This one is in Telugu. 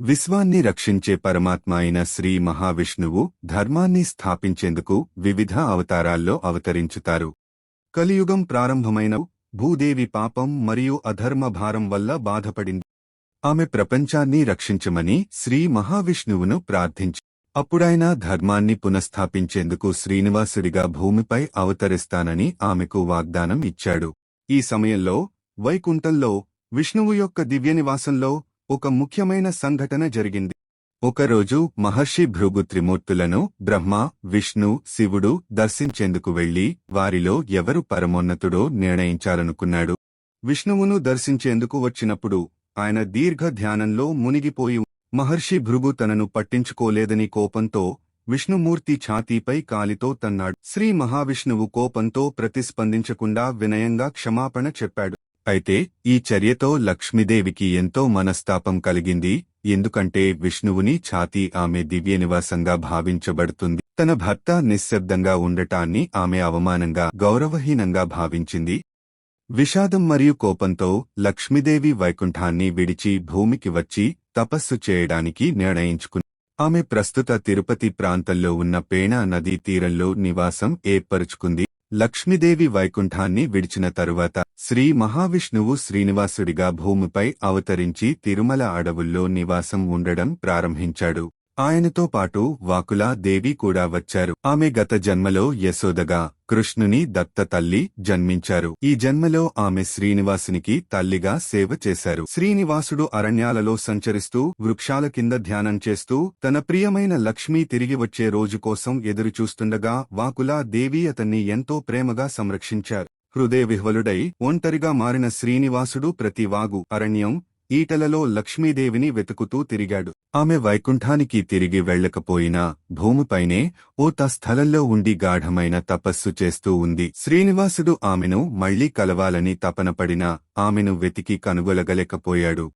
విశ్వాన్ని రక్షించే పరమాత్మ అయిన శ్రీ మహావిష్ణువు ధర్మాన్ని స్థాపించేందుకు వివిధ అవతారాల్లో అవతరించుతారు. కలియుగం ప్రారంభమైన భూదేవి పాపం మరియు అధర్మ భారం వల్ల బాధపడింది. ఆమె ప్రపంచాన్ని రక్షించమని శ్రీ మహావిష్ణువును ప్రార్థించి అప్పుడాయన ధర్మాన్ని పునఃస్థాపించేందుకు శ్రీనివాసుడిగా భూమిపై అవతరిస్తానని ఆమెకు వాగ్దానం ఇచ్చాడు. ఈ సమయంలో వైకుంఠంలో విష్ణువు యొక్క దివ్యనివాసంలో ఒక ముఖ్యమైన సంఘటన జరిగింది. ఒకరోజు మహర్షి భృగు త్రిమూర్తులను బ్రహ్మ విష్ణు శివుడు దర్శించేందుకు వెళ్ళి వారిలో ఎవరు పరమోన్నతుడో నిర్ణయించాలనుకున్నాడు. విష్ణువును దర్శించేందుకు వచ్చినప్పుడు ఆయన దీర్ఘ ధ్యానంలో మునిగిపోయి మహర్షి భృగు తనను పట్టించుకోలేదని కోపంతో విష్ణుమూర్తి ఛాతీపై కాలితో తన్నాడు. శ్రీ మహావిష్ణువు కోపంతో ప్రతిస్పందించకుండా వినయంగా క్షమాపణ చెప్పాడు. అయితే ఈ చర్యతో లక్ష్మీదేవికి ఎంతో మనస్తాపం కలిగింది ఎందుకంటే విష్ణువుని ఛాతీ ఆమె దివ్యనివాసంగా భావించబడుతుంది. తన భర్త నిశ్శబ్దంగా ఉండటాన్ని ఆమె అవమానంగా గౌరవహీనంగా భావించింది. విషాదం మరియు కోపంతో లక్ష్మీదేవి వైకుంఠాన్ని విడిచి భూమికి వచ్చి తపస్సు చేయడానికి నిర్ణయించుకుంది ఆమె ప్రస్తుత తిరుపతి ప్రాంతంలో ఉన్న పేణా నదీ తీరంలో నివాసం ఏర్పరుచుకుంది. లక్ష్మీదేవి వైకుంఠాన్ని విడిచిన తరువాత శ్రీ మహావిష్ణువు శ్రీనివాసుడిగా భూమిపై అవతరించి తిరుమల అడవుల్లో నివాసం ఉండడం ప్రారంభించాడు. ఆయనతో పాటు వాకులా దేవి కూడా వచ్చారు. ఆమె గత జన్మలో యశోదగా కృష్ణుని దత్త తల్లి జన్మించారు. ఈ జన్మలో ఆమె శ్రీనివాసునికి తల్లిగా సేవ చేశారు. శ్రీనివాసుడు అరణ్యాలలో సంచరిస్తూ వృక్షాల కింద ధ్యానం చేస్తూ తన ప్రియమైన లక్ష్మీ తిరిగి వచ్చే రోజు కోసం ఎదురుచూస్తుండగా వాకులా దేవి అతన్ని ఎంతో ప్రేమగా సంరక్షించారు. హృదయ విహ్వలుడై ఒంటరిగా మారిన శ్రీనివాసుడు ప్రతి వాగు అరణ్యం ఈటలలో లక్ష్మీదేవిని వెతుకుతూ తిరిగాడు. ఆమె వైకుంఠానికి తిరిగి వెళ్ళకపోయినా భూమిపైనే ఓ త స్థలంలో ఉండి గాఢమైన తపస్సు చేస్తూ ఉంది. శ్రీనివాసుడు ఆమెను మళ్ళీ కలవాలని తపనపడినా ఆమెను వెతికి కనుగొలగలేకపోయాడు.